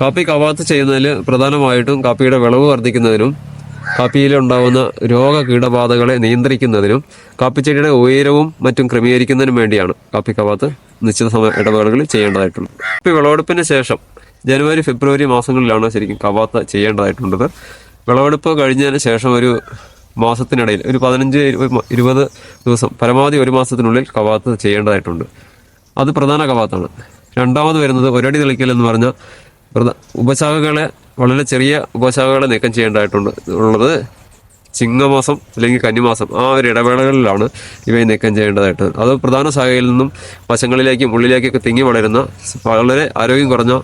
കാപ്പി കവാത്ത് ചെയ്യുന്നതിൽ പ്രധാനമായിട്ടും കാപ്പിയുടെ വിളവ് വർദ്ധിക്കുന്നതിനും കാപ്പിയിലുണ്ടാവുന്ന രോഗ കീടബാധകളെ നിയന്ത്രിക്കുന്നതിനും കാപ്പിച്ചെടിയുടെ ഉയരവും മറ്റും ക്രമീകരിക്കുന്നതിനും വേണ്ടിയാണ് കാപ്പി കവാത്ത് നിശ്ചിത സമയ ഇടവേളകളിൽ ചെയ്യേണ്ടതായിട്ടുള്ളത്. കാപ്പി വിളവെടുപ്പിന് ശേഷം ജനുവരി ഫെബ്രുവരി മാസങ്ങളിലാണ് ശരിക്കും കവാത്ത് ചെയ്യേണ്ടതായിട്ടുള്ളത്. വിളവെടുപ്പ് കഴിഞ്ഞതിന് ശേഷം ഒരു മാസത്തിനിടയിൽ ഒരു പതിനഞ്ച് ഇരു- ഇരുപത് ദിവസം പരമാവധി ഒരു മാസത്തിനുള്ളിൽ കവാത്ത് ചെയ്യേണ്ടതായിട്ടുണ്ട്. അത് പ്രധാന കവാത്താണ്. രണ്ടാമത് വരുന്നത് ഒരടി തെളിക്കൽ എന്ന് പറഞ്ഞ പ്രധ- ഉപശാഖകളെ വളരെ ചെറിയ ഉപശാഖകളെ നീക്കം ചെയ്യേണ്ടതായിട്ടുണ്ട്. ഉള്ളത് ചിങ്ങമാസം അല്ലെങ്കിൽ കന്നിമാസം ആ ഒരു ഇടവേളകളിലാണ് ഇവയെ നീക്കം ചെയ്യേണ്ടതായിട്ട്. അത് പ്രധാന ശാഖയിൽ നിന്നും വശങ്ങളിലേക്കും ഉള്ളിലേക്കൊക്കെ തിങ്ങി വളരുന്ന വളരെ ആരോഗ്യം കുറഞ്ഞ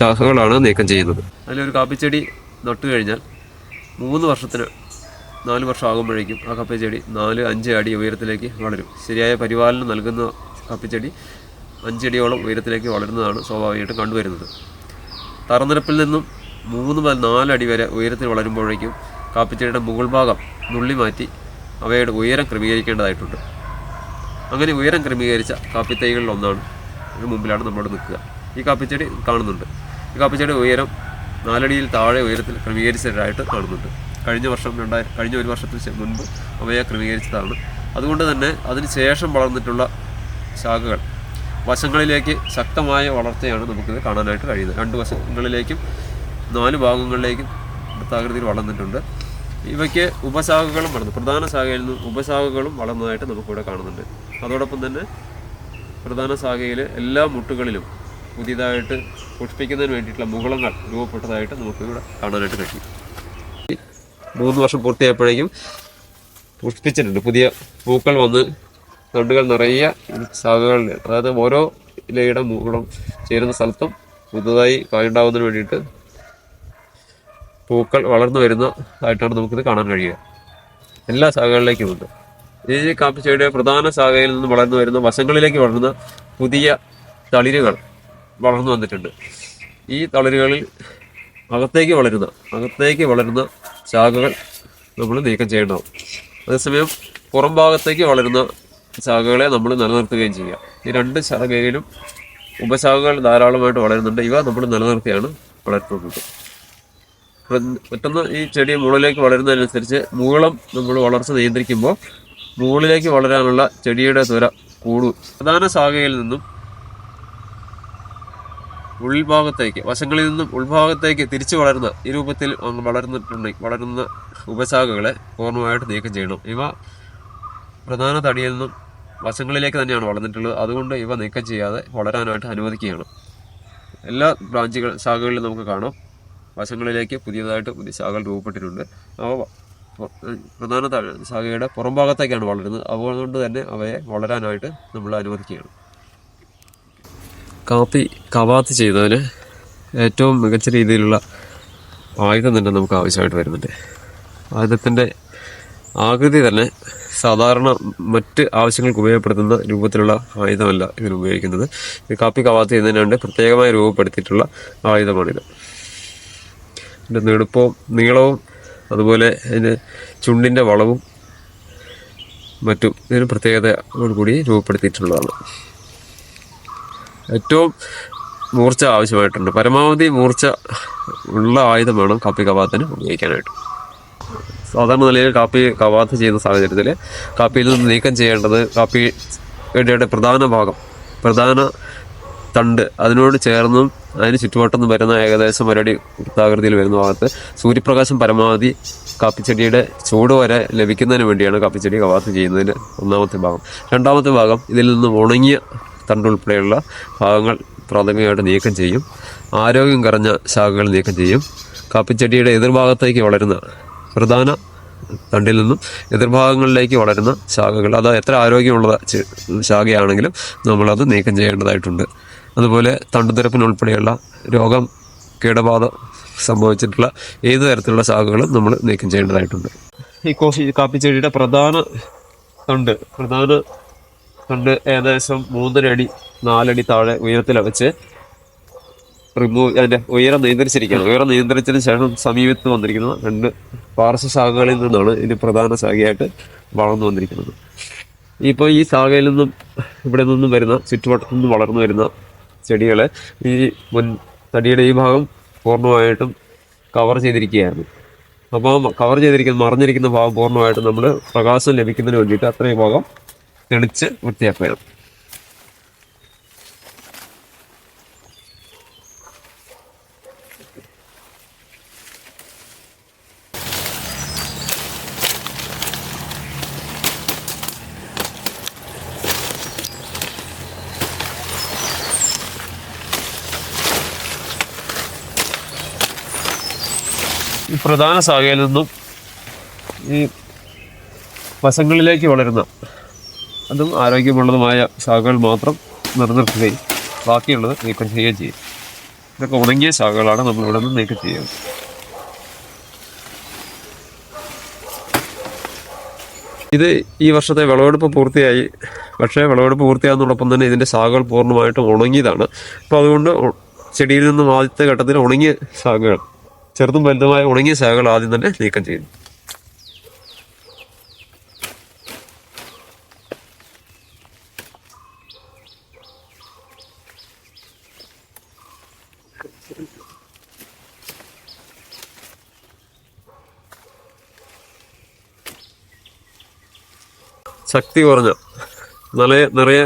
ശാഖകളാണ് നീക്കം ചെയ്യുന്നത്. അതിലൊരു കാപ്പിച്ചെടി നട്ടു കഴിഞ്ഞാൽ മൂന്ന് വർഷത്തിന് നാല് വർഷം ആകുമ്പോഴേക്കും ആ കപ്പച്ചെടി നാല് അഞ്ച് അടി ഉയരത്തിലേക്ക് വളരും. ശരിയായ പരിപാലനം നൽകുന്ന കപ്പിച്ചെടി അഞ്ചടിയോളം ഉയരത്തിലേക്ക് വളരുന്നതാണ് സ്വാഭാവികമായിട്ടും കണ്ടുവരുന്നത്. തറനിരപ്പിൽ നിന്നും മൂന്ന് മുതൽ നാലടി വരെ ഉയരത്തിൽ വളരുമ്പോഴേക്കും കാപ്പിച്ചെടിയുടെ മുകൾ ഭാഗം നുള്ളി മാറ്റി അവയുടെ ഉയരം ക്രമീകരിക്കേണ്ടതായിട്ടുണ്ട്. അങ്ങനെ ഉയരം ക്രമീകരിച്ച കാപ്പിത്തൈകളിൽ ഒന്നാണ്. ഇതിന് മുമ്പിലാണ് നമ്മളോട് നിൽക്കുക. ഈ കാപ്പിച്ചെടി കാണുന്നുണ്ട്. ഈ കാപ്പിച്ചെടി ഉയരം നാലടിയിൽ താഴെ ഉയരത്തിൽ ക്രമീകരിച്ചതായിട്ട് കാണുന്നുണ്ട്. കഴിഞ്ഞ വർഷം രണ്ടായിരം കഴിഞ്ഞ ഒരു വർഷത്തിന് മുൻപ് അവയെ ക്രമീകരിച്ചതാണ്. അതുകൊണ്ട് തന്നെ അതിന് ശേഷം വളർന്നിട്ടുള്ള ശാഖകൾ വശങ്ങളിലേക്ക് ശക്തമായ വളർച്ചയാണ് നമുക്കിത് കാണാനായിട്ട് കഴിയുന്നത്. രണ്ട് വശങ്ങളിലേക്കും നാല് ഭാഗങ്ങളിലേക്കും വൃത്താകൃതിയിൽ വളർന്നിട്ടുണ്ട്. ഇവയ്ക്ക് ഉപശാഖകളും വളർന്നു. പ്രധാന ശാഖയിൽ നിന്ന് ഉപശാഖകളും വളർന്നതായിട്ട് നമുക്കിവിടെ കാണുന്നുണ്ട്. അതോടൊപ്പം തന്നെ പ്രധാന ശാഖയിൽ എല്ലാ മുട്ടുകളിലും പുതിയതായിട്ട് പുഷ്പിക്കുന്നതിന് വേണ്ടിയിട്ടുള്ള മുകളങ്ങൾ രൂപപ്പെട്ടതായിട്ട് നമുക്കിവിടെ കാണാനായിട്ട് കഴിയും. മൂന്ന് വർഷം പൂർത്തിയായപ്പോഴേക്കും പുഷ്പിച്ചിട്ടുണ്ട്. പുതിയ പൂക്കൾ വന്ന് തണ്ടുകൾ നിറയെ ശാഖകളിൽ അതായത് ഓരോ ഇലയുടെ മുകളും ചേരുന്ന സ്ഥലത്തും പുതുതായി കായുണ്ടാവുന്നതിന് വേണ്ടിയിട്ട് പൂക്കൾ വളർന്നു വരുന്നതായിട്ടാണ് നമുക്കിത് കാണാൻ കഴിയുക. എല്ലാ ശാഖകളിലേക്കും ഉണ്ട്. ഈ കാപ്പിച്ചെടിയുടെ പ്രധാന ശാഖയിൽ നിന്ന് വളർന്നു വരുന്ന വശങ്ങളിലേക്ക് വളർന്ന പുതിയ തളിരുകൾ വളർന്നു വന്നിട്ടുണ്ട്. ഈ തളിരുകളിൽ അകത്തേക്ക് വളരുന്ന അകത്തേക്ക് വളരുന്ന ശാഖകൾ നമ്മൾ നീക്കം ചെയ്യേണ്ടതാണ്. അതേസമയം പുറം ഭാഗത്തേക്ക് വളരുന്ന ശാഖകളെ നമ്മൾ നിലനിർത്തുകയും ചെയ്യാം. ഈ രണ്ട് ശാഖയിലും ഉപശാഖകൾ ധാരാളമായിട്ട് വളരുന്നുണ്ട്. ഇവ നമ്മൾ നിലനിർത്തിയാണ് വളർത്തുന്നത്. പെട്ടെന്ന് ഈ ചെടി മുകളിലേക്ക് വളരുന്നതിനനുസരിച്ച് മൂളം നമ്മൾ വളർച്ച നിയന്ത്രിക്കുമ്പോൾ മുകളിലേക്ക് വളരാനുള്ള ചെടിയുടെ തുര കൂടും. പ്രധാന ശാഖയിൽ നിന്നും ഉൾഭാഗത്തേക്ക് വശങ്ങളിൽ നിന്നും ഉൾഭാഗത്തേക്ക് തിരിച്ചു വളരുന്ന ഈ രൂപത്തിൽ വളർന്നിട്ടുണ്ട് വളരുന്ന ഉപശാഖകളെ പൂർണമായിട്ട് നീക്കം ചെയ്യണം. ഇവ പ്രധാന തടിയിൽ നിന്നും വശങ്ങളിലേക്ക് തന്നെയാണ് വളർന്നിട്ടുള്ളത്. അതുകൊണ്ട് ഇവ നീക്കം ചെയ്യാതെ വളരാനായിട്ട് അനുവദിക്കുകയാണ്. എല്ലാ ബ്രാഞ്ചുകൾ ശാഖകളിലും നമുക്ക് കാണാം. വശങ്ങളിലേക്ക് പുതിയതായിട്ട് പുതിയ ശാഖകൾ രൂപപ്പെട്ടിട്ടുണ്ട്. അവ പ്രധാന ശാഖയുടെ പുറം ഭാഗത്തേക്കാണ് വളരുന്നത്. അതുകൊണ്ട് തന്നെ അവയെ വളരാനായിട്ട് നമ്മൾ അനുവദിക്കുകയാണ്. കാപ്പി കവാത്ത് ചെയ്യുന്നതിന് ഏറ്റവും മികച്ച രീതിയിലുള്ള ആയുധം തന്നെ നമുക്ക് ആവശ്യമായിട്ട് വരുന്നുണ്ട്. ആയുധത്തിന്റെ ആകൃതി തന്നെ സാധാരണ മറ്റ് ആവശ്യങ്ങൾക്ക് ഉപയോഗപ്പെടുത്തുന്ന രൂപത്തിലുള്ള ആയുധമല്ല ഇതിന് ഉപയോഗിക്കുന്നത്. ഇത് കാപ്പി കവാത്ത് എന്നതിനാണ്ട് പ്രത്യേകമായി രൂപപ്പെടുത്തിയിട്ടുള്ള ആയുധമാണിത്. ഇതിന്റെ നെടുപ്പവും നീളവും അതുപോലെ അതിന്റെ ചുണ്ടിന്റെ വളവും മറ്റും ഇതിന് പ്രത്യേകതയോട് കൂടി രൂപപ്പെടുത്തിയിട്ടുള്ളതാണ്. ഏറ്റവും മൂർച്ച ആവശ്യമായിട്ടുണ്ട്. പരമാവധി മൂർച്ച ഉള്ള ആയുധമാണ് കാപ്പി കവാത്തിന് ഉപയോഗിക്കാനായിട്ട്. സാധാരണ നിലയിൽ കാപ്പി കവാത്ത് ചെയ്യുന്ന സാഹചര്യത്തിൽ കാപ്പിയിൽ നിന്ന് നീക്കം ചെയ്യേണ്ടത് കാപ്പി ഇടയുടെ പ്രധാന ഭാഗം പ്രധാന തണ്ട് അതിനോട് ചേർന്നും അതിന് ചുറ്റുവട്ടം വരുന്ന ഏകദേശം ഒരടി വൃത്താകൃതിയിൽ വരുന്ന ഭാഗത്ത് സൂര്യപ്രകാശം പരമാവധി കാപ്പിച്ചെടിയുടെ ചൂട് വരെ ലഭിക്കുന്നതിന് വേണ്ടിയാണ് കാപ്പിച്ചെടി കവാത്ത് ചെയ്യുന്നതിന്റെ ഒന്നാമത്തെ ഭാഗം. രണ്ടാമത്തെ ഭാഗം ഇതിൽ നിന്ന് ഉണങ്ങിയ തണ്ടുൾപ്പെടെയുള്ള ഭാഗങ്ങൾ പ്രാഥമികമായിട്ട് നീക്കം ചെയ്യും. ആരോഗ്യം കുറഞ്ഞ ശാഖകൾ നീക്കം ചെയ്യും. കാപ്പിച്ചെടിയുടെ എതിർഭാഗത്തേക്ക് വളരുന്ന പ്രധാന തണ്ടിൽ നിന്നും എതിർഭാഗങ്ങളിലേക്ക് വളരുന്ന ശാഖകൾ. അത് എത്ര ആരോഗ്യമുള്ള ശാഖയാണെങ്കിലും നമ്മളത് നീക്കം ചെയ്യേണ്ടതായിട്ടുണ്ട്. അതുപോലെ തണ്ടുതിരപ്പിനുൾപ്പെടെയുള്ള രോഗം കീടബാധ സംഭവിച്ചിട്ടുള്ള ഏത് തരത്തിലുള്ള ശാഖകളും നമ്മൾ നീക്കം ചെയ്യേണ്ടതായിട്ടുണ്ട്. ഈ കോഫി കാപ്പി ചെടിയുടെ പ്രധാന തണ്ട് പ്രധാന തണ്ട് ഏകദേശം മൂന്നര അടി നാലടി താഴെ ഉയരത്തിൽ വെച്ച് റിമൂവ് അതിന്റെ ഉയരം നിയന്ത്രിച്ചിരിക്കുകയാണ്. ഉയരം നിയന്ത്രിച്ചതിന് ശേഷം സമീപത്ത് വന്നിരിക്കുന്ന രണ്ട് പാർശ്വശാഖകളിൽ നിന്നാണ് ഇതിന് പ്രധാന ശാഖയായിട്ട് വളർന്നു വന്നിരിക്കുന്നത്. ഇപ്പോൾ ഈ ശാഖയിൽ നിന്നും ഇവിടെ നിന്നും വരുന്ന ചുറ്റുവട്ടത്തു നിന്നും വളർന്നു വരുന്ന ചെടികളെ ഈ മുൻ തടിയുടെ ഈ ഭാഗം പൂർണമായിട്ടും കവർ ചെയ്തിരിക്കുകയായിരുന്നു അപ്പോൾ കവർ ചെയ്തിരിക്കുന്ന മറിഞ്ഞിരിക്കുന്ന ഭാഗം പൂർണമായിട്ടും നമ്മൾ പ്രകാശം ലഭിക്കുന്നതിന് വേണ്ടിയിട്ട് അത്രയും ഭാഗം തെളിച്ച് വൃത്തിയാക്കുകയാണ്. പ്രധാന ശാഖയിൽ നിന്നും ഈ വശങ്ങളിലേക്ക് വളരുന്ന അതും ആരോഗ്യമുള്ളതുമായ ശാഖകൾ മാത്രം നിലനിർത്തുകയും ബാക്കിയുള്ളത് നീക്കം ചെയ്യുകയും ചെയ്യും. ഇതൊക്കെ ഉണങ്ങിയ ശാഖകളാണ് നമ്മൾ ഇവിടെ നിന്ന് നീക്കം ചെയ്യുന്നത്. ഇത് ഈ വർഷത്തെ വിളവെടുപ്പ് പൂർത്തിയായി. പക്ഷേ വിളവെടുപ്പ് പൂർത്തിയാകുന്നതോടൊപ്പം തന്നെ ഇതിന്റെ ശാഖകൾ പൂർണമായിട്ടും ഉണങ്ങിയതാണ്. അപ്പോൾ അതുകൊണ്ട് ചെടിയിൽ നിന്നും ആദ്യത്തെ ഘട്ടത്തിൽ ഉണങ്ങിയ ശാഖകൾ ചെറുതും വലുതുമായ ഉണങ്ങിയ ശാഖകൾ ആദ്യം തന്നെ നീക്കം ചെയ്യുന്നു ശക്തി കുറഞ്ഞ നിറയെ നിറയെ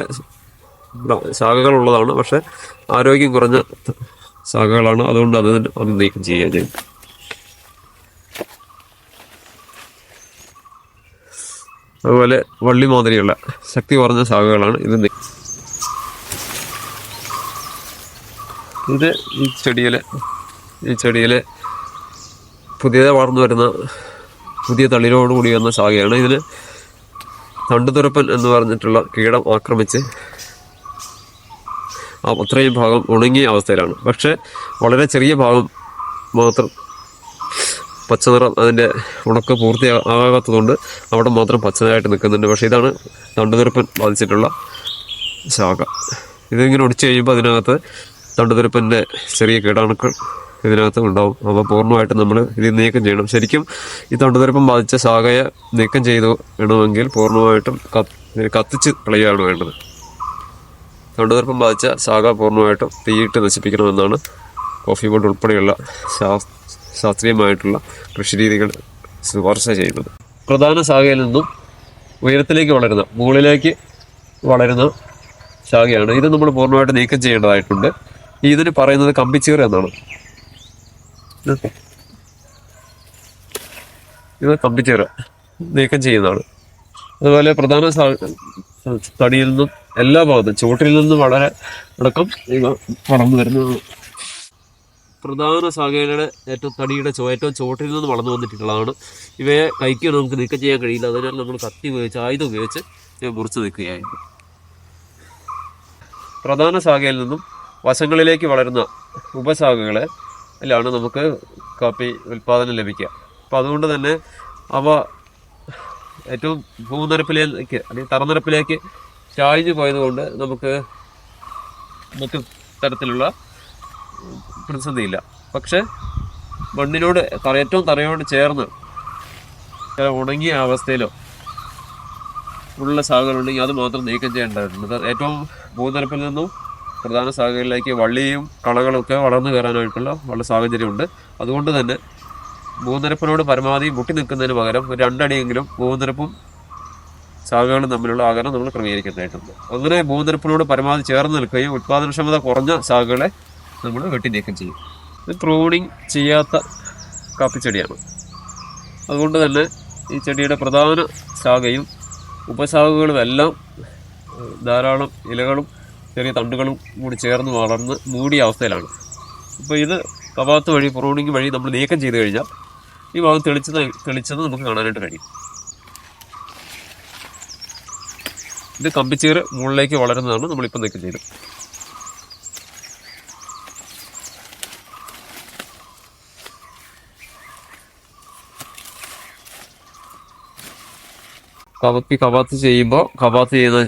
ശാഖകളുള്ളതാണ് പക്ഷെ ആരോഗ്യം കുറഞ്ഞ ശാഖകളാണ് അതുകൊണ്ട് അത് അത് നീക്കം ചെയ്യുക ചെയ്യും അതുപോലെ വള്ളി മാതിരിയുള്ള ശക്തി കുറഞ്ഞ ശാഖകളാണ് ഇത്. ഇത് ഈ ചെടിയിലെ ഈ ചെടിയിലെ പുതിയതായി വളർന്നു വരുന്ന പുതിയ തളിരോട് കൂടി വന്ന ശാഖയാണ്. ഇതിന് തണ്ടുതുരപ്പൻ എന്ന് പറഞ്ഞിട്ടുള്ള കീടം ആക്രമിച്ച് അത്രയും ഭാഗം ഉണങ്ങിയ അവസ്ഥയിലാണ്. പക്ഷേ വളരെ ചെറിയ ഭാഗം മാത്രം പച്ചനിറം അതിന്റെ ഉണക്ക് പൂർത്തിയാകാത്തതുകൊണ്ട് അവിടെ മാത്രം പച്ചനായിട്ട് നിൽക്കുന്നുണ്ട്. പക്ഷേ ഇതാണ് തണ്ടുതുരപ്പൻ ബാധിച്ചിട്ടുള്ള ശാഖ. ഇതിങ്ങനെ ഒടിച്ചു കഴിയുമ്പോൾ അതിനകത്ത് തണ്ടുതുരപ്പന്റെ ചെറിയ കീടാണുക്കൾ ഇതിനകത്ത് ഉണ്ടാവും. അപ്പോൾ പൂർണമായിട്ട് നമ്മൾ ഇത് നീക്കം ചെയ്യണം. ശരിക്കും ഈ തണ്ടുതുരപ്പൻ ബാധിച്ച ശാഖയെ നീക്കം ചെയ്തു വേണമെങ്കിൽ പൂർണമായിട്ടും കത്ത് കത്തിച്ച് കളയുകയാണ് വേണ്ടത്. തണ്ടുതുരപ്പൻ ബാധിച്ച ശാഖ പൂർണമായിട്ടും തീയിട്ട് നശിപ്പിക്കണമെന്നാണ് കോഫി ബോർഡ് ഉൾപ്പെടെയുള്ള ശാസ് ശാസ്ത്രീയമായിട്ടുള്ള കൃഷിരീതികൾ ശുപാർശ ചെയ്യുന്നത്. പ്രധാന ശാഖയിൽ നിന്നും ഉയരത്തിലേക്ക് വളരുന്ന മുകളിലേക്ക് വളരുന്ന ശാഖയാണ്. ഇത് നമ്മൾ പൂർണമായിട്ട് നീക്കം ചെയ്യേണ്ടതായിട്ടുണ്ട്. ഇതിന് പറയുന്നത് കമ്പിച്ചീർ എന്നാണ്. ഇത് കമ്പിച്ചീറ. നീക്കം ചെയ്യുന്നതാണ്. അതുപോലെ പ്രധാന തടിയിൽ നിന്നും എല്ലാ ഭാഗത്തും ചുവട്ടിൽ നിന്നും വളരെ അടക്കം ഇവ വളർന്നു വരുന്നതാണ്. പ്രധാന ശാഖയുടെ ഏറ്റവും തടിയുടെ ഏറ്റവും ചുവട്ടിൽ നിന്ന് വളർന്നു വന്നിട്ടുള്ളതാണ്. ഇവയെ കൈക്ക് നമുക്ക് നീക്കം ചെയ്യാൻ കഴിയില്ല. അതിനാൽ നമ്മൾ കത്തി ഉപയോഗിച്ച് ആയുധം ഉപയോഗിച്ച് ഇവ മുറിച്ച് നിൽക്കുകയായിരുന്നു പ്രധാന ശാഖയിൽ നിന്നും വശങ്ങളിലേക്ക് വളരുന്ന ഉപശാഖകളെ ലാണ് നമുക്ക് കാപ്പി ഉൽപ്പാദനം ലഭിക്കുക. അപ്പം അതുകൊണ്ട് തന്നെ അവ ഏറ്റവും ഭൂനിരപ്പിലേക്ക് അല്ലെങ്കിൽ തറനിരപ്പിലേക്ക് ചായ്ഞ്ഞു പോയതുകൊണ്ട് നമുക്ക് മറ്റു തരത്തിലുള്ള പ്രതിസന്ധിയില്ല. പക്ഷെ മണ്ണിനോട് ഏറ്റവും തറയോട് ചേർന്ന് ഉണങ്ങിയ അവസ്ഥയിലോ ഉള്ള ശാഖകളുണ്ടെങ്കിൽ അത് മാത്രം നീക്കം ചെയ്യേണ്ടതായിട്ടുണ്ട് ഏറ്റവും ഭൂനിരപ്പിൽ നിന്നും പ്രധാന സാഹചര്യങ്ങളിലേക്ക് വള്ളിയും കളകളൊക്കെ വളർന്നു കയറാനായിട്ടുള്ള വളരെ സാഹചര്യമുണ്ട്. അതുകൊണ്ട് തന്നെ ഭൂനിരപ്പിനോട് പരമാവധി മുട്ടി നിൽക്കുന്നതിന് പകരം രണ്ടടിയെങ്കിലും ഭൂനിരപ്പും ശാഖകളും തമ്മിലുള്ള അകലം നമ്മൾ ക്രമീകരിക്കുന്നതായിട്ടുണ്ട് അങ്ങനെ ഭൂനിരപ്പിനോട് പരമാവധി ചേർന്ന് നിൽക്കുകയും ഉത്പാദനക്ഷമത കുറഞ്ഞ ശാഖകളെ നമ്മൾ വെട്ടി നീക്കം ചെയ്യും. ഇത് പ്രൂണിങ് ചെയ്യാത്ത കാപ്പിച്ചെടിയാണ്. അതുകൊണ്ട് തന്നെ ഈ ചെടിയുടെ പ്രധാന ശാഖയും ഉപശാഖകളും എല്ലാം ധാരാളം ഇലകളും ചെറിയ തണ്ടുകളും കൂടി ചേർന്ന് വളർന്ന് മൂടിയ അവസ്ഥയിലാണ്. അപ്പോൾ ഇത് കവാത്ത് വഴി പ്രൂണിങ് വഴി നമ്മൾ നീക്കം ചെയ്ത് കഴിഞ്ഞാൽ ഈ ഭാഗം തെളിച്ചത് തെളിച്ചത് നമുക്ക് കാണാനായിട്ട് കഴിയും. ഇത് കമ്പിച്ചീറ് മുകളിലേക്ക് വളരുന്നതാണ് നമ്മളിപ്പോൾ നീക്കം ചെയ്തത്. കവപ്പി കവാത്ത് ചെയ്യുമ്പോൾ കവാത്ത് ചെയ്യുന്ന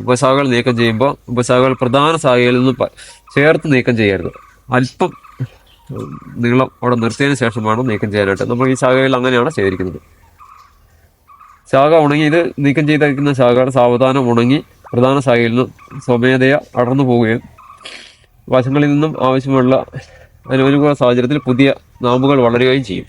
ഉപശാഖകൾ നീക്കം ചെയ്യുമ്പോൾ ഉപശാഖകൾ പ്രധാന ശാഖയിൽ നിന്ന് ചേർത്ത് നീക്കം ചെയ്യരുത്. അല്പം നീളം അവിടെ നിർത്തിയതിന് ശേഷം വേണം നീക്കം ചെയ്യാനായിട്ട്. നമ്മൾ ഈ ശാഖയിൽ അങ്ങനെയാണ് ചെയ്തിരിക്കുന്നത്. ശാഖ ഉണങ്ങി ഇത് നീക്കം ചെയ്തിരിക്കുന്ന ശാഖകൾ സാവധാനം ഉണങ്ങി പ്രധാന ശാഖയിൽ നിന്ന് സ്വമേധയ അടർന്നു പോവുകയും വശങ്ങളിൽ നിന്നും ആവശ്യമുള്ള അനുകൂല സാഹചര്യത്തിൽ പുതിയ നാമ്പുകൾ വളരുകയും ചെയ്യും.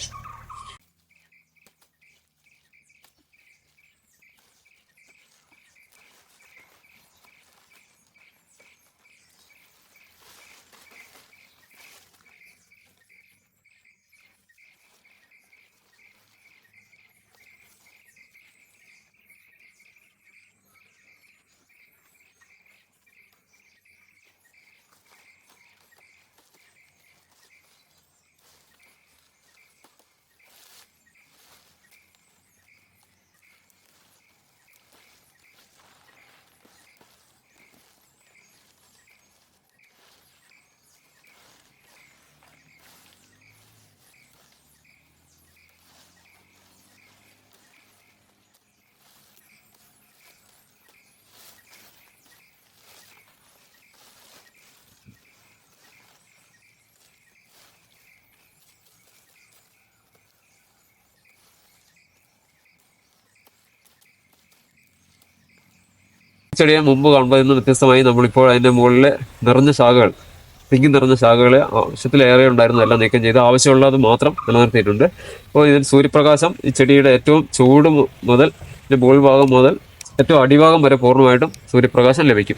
ചെടിയെ മുമ്പ് കാണുമ്പോൾ നിന്ന് വ്യത്യസ്തമായി നമ്മളിപ്പോൾ അതിന്റെ മുകളിലെ നിറഞ്ഞ ശാഖകൾ തിങ്ങി നിറഞ്ഞ ശാഖകൾ ആവശ്യത്തിലേറെ ഉണ്ടായിരുന്നതെല്ലാം നീക്കം ചെയ്ത് ആവശ്യമുള്ളത് മാത്രം നിലനിർത്തിയിട്ടുണ്ട്. അപ്പോൾ ഇതിൽ സൂര്യപ്രകാശം ഈ ചെടിയുടെ ഏറ്റവും ചൂട് മുതൽ ഇതിന്റെ മുകൾ ഭാഗം മുതൽ ഏറ്റവും അടിഭാഗം വരെ പൂർണമായിട്ടും സൂര്യപ്രകാശം ലഭിക്കും.